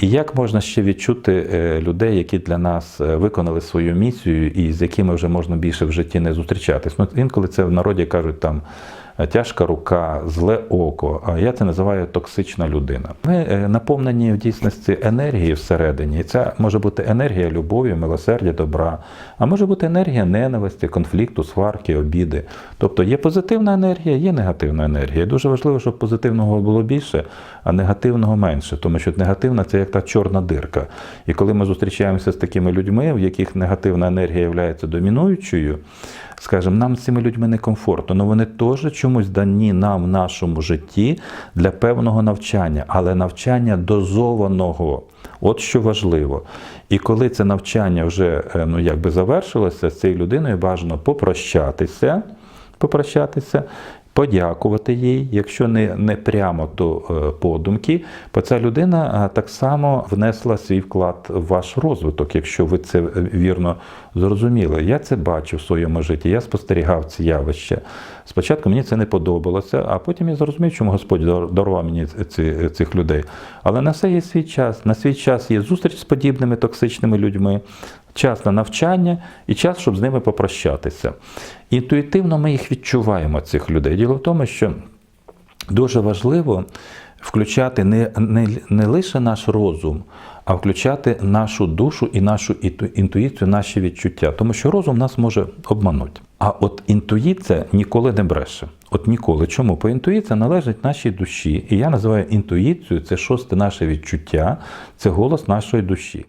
І як можна ще відчути е, людей, які для нас е, виконали свою місію і з якими вже можна більше в житті не зустрічатись? Ну, інколи це в народі кажуть там. Е, Тяжка рука, зле око, я це називаю токсична людина. Ми е, наповнені в дійсності енергії всередині. І це може бути енергія любові, милосердя, добра, а може бути енергія ненависті, конфлікту, сварки, обіди. Тобто є позитивна енергія, є негативна енергія. І дуже важливо, щоб позитивного було більше, а негативного менше, тому що негативна це як та чорна дирка. І коли ми зустрічаємося з такими людьми, в яких негативна енергія є домінуючою, скажімо, нам з цими людьми некомфортно, але вони теж чомусь дані нам в нашому житті для певного навчання, але навчання дозованого. От що важливо. І коли це навчання вже е, ну, якби завершилося, з цією людиною бажано попрощатися, попрощатися, подякувати їй, якщо не, не прямо, то е, подумки, бо ця людина е, так само внесла свій вклад в ваш розвиток, якщо ви це е, вірно зрозуміли. Я це бачив в своєму житті, я спостерігав ці явища. Спочатку мені це не подобалося, а потім я зрозумів, чому Господь дарував мені ці, цих людей. Але на все є свій час. На свій час є зустріч з подібними токсичними людьми, час на навчання і час, щоб з ними попрощатися. Інтуїтивно ми їх відчуваємо, цих людей. Діло в тому, що дуже важливо включати не, не, не лише наш розум, а включати нашу душу і нашу інтуїцію, наші відчуття. Тому що розум нас може обманути. А от інтуїція ніколи не бреше. От ніколи. Чому? Бо інтуїція належить нашій душі. І я називаю інтуїцією це шосте наше відчуття, це голос нашої душі.